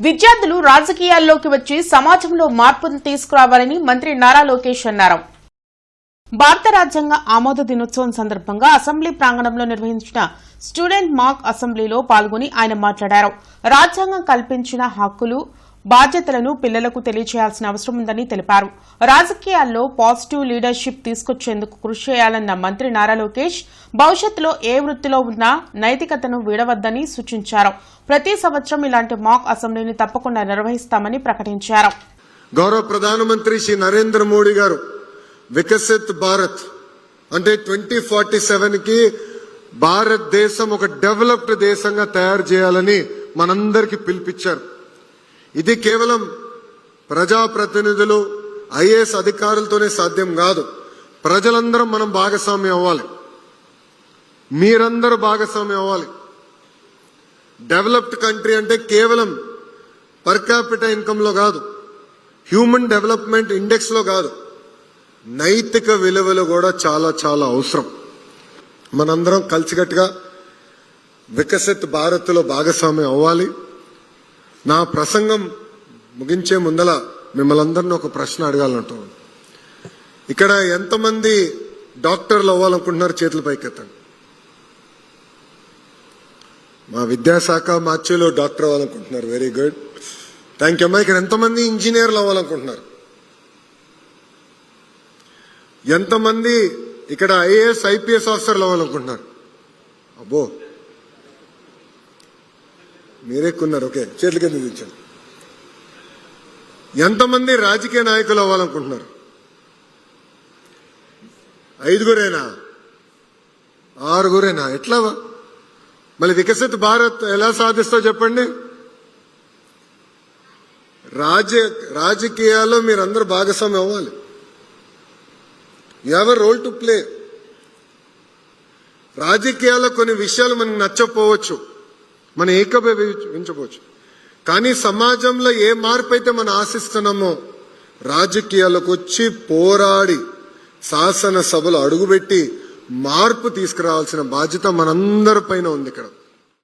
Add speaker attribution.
Speaker 1: విద్యార్థులు రాజకీయాల్లోకి వచ్చి సమాజంలో మార్పును తీసుకురావాలని మంత్రి నారా లోకేష్ అన్నారు. భారత రాజ్యాంగ ఆమోద దినోత్సవం సందర్భంగా అసెంబ్లీ ప్రాంగణంలో నిర్వహించిన స్టూడెంట్ మాక్ అసెంబ్లీలో పాల్గొని ఆయన మాట్లాడారు. రాజ్యాంగం కల్పించిన హక్కులు బాధ్యతలను పిల్లలకు తెలియజేయాల్సిన అవసరం ఉందని తెలిపారు. రాజకీయాల్లో పాజిటివ్ లీడర్షిప్ తీసుకొచ్చేందుకు కృషి చేయాలన్న మంత్రి నారా లోకేష్ భవిష్యత్తులో ఏ వృత్తిలో ఉన్నా నైతికతను వీడవద్దని సూచించారు. ప్రతి సంవత్సరం ఇలాంటి మాక్ అసెంబ్లీని తప్పకుండా నిర్వహిస్తామని ప్రకటించారు.
Speaker 2: గౌరవ ప్రధానమంత్రి శ్రీ నరేంద్ర మోడీ గారు వికసిత్ భారత్ అంటే ట్వంటీ ఫార్టీ సెవెన్కి భారతదేశం ఒక డెవలప్డ్ దేశంగా తయారు చేయాలని మనందరికీ పిలిపించారు. ఇది కేవలం ప్రజాప్రతినిధులు ఐఏఎస్ అధికారులతోనే సాధ్యం కాదు. ప్రజలందరం మనం భాగస్వామ్యం అవ్వాలి. మీరందరూ భాగస్వామ్యం అవ్వాలి. డెవలప్డ్ కంట్రీ అంటే కేవలం పర్ క్యాపిటల్ ఇన్కమ్ కాదు హ్యూమన్ డెవలప్మెంట్ ఇండెక్స్లో కాదు నైతిక విలువలు కూడా చాలా చాలా అవసరం. మనందరం కలిసికట్టుగా వికసిత్ భారత్లో భాగస్వామ్యం అవ్వాలి. నా ప్రసంగం ముగించే ముందల మిమ్మల్ని ఒక ప్రశ్న అడగాలంటున్నాను ఇక్కడ ఎంతమంది డాక్టర్లు అవ్వాలనుకుంటున్నారు చేతుల పైకెత్తండి? మా విద్యాశాఖ మార్చిలో డాక్టర్ అవ్వాలనుకుంటున్నారు. వెరీ గుడ్ థ్యాంక్ యూ అమ్మా. ఇక్కడ ఎంతమంది ఇంజనీర్లు అవ్వాలనుకుంటున్నారు? ఎంతమంది ఇక్కడ ఐఏఎస్ ఐపీఎస్ ఆఫీసర్లు అవ్వాలనుకుంటున్నారు? అబ్బో. మీరే కొన్నారు ఓకే. చేతుల కింద తెచ్చాను ఎంతమంది రాజకీయ నాయకులు అవ్వాలనుకుంటున్నారు? ఐదుగురేనా? ఆరుగురేనా? ఎట్లా మళ్ళీ వికసిత భారత్ ఎలా సాధిస్తో చెప్పండి? రాజ రాజకీయాల్లో మీరందరూ భాగస్వామ్యం అవ్వాలి. You have a role to play రాజకీయాల్లో కొన్ని విషయాలు మనకు నచ్చకపోవచ్చు. మనం ఏకీభవించవచ్చు కానీ సమాజంలో ఏ మార్పు అయితే మనం ఆశిస్తున్నామో రాజకీయాలకు వచ్చి పోరాడి శాసనసభలో అడుగుపెట్టి మార్పు తీసుకురావాల్సిన బాధ్యత మనందరి పైన ఉంది ఇక్కడ.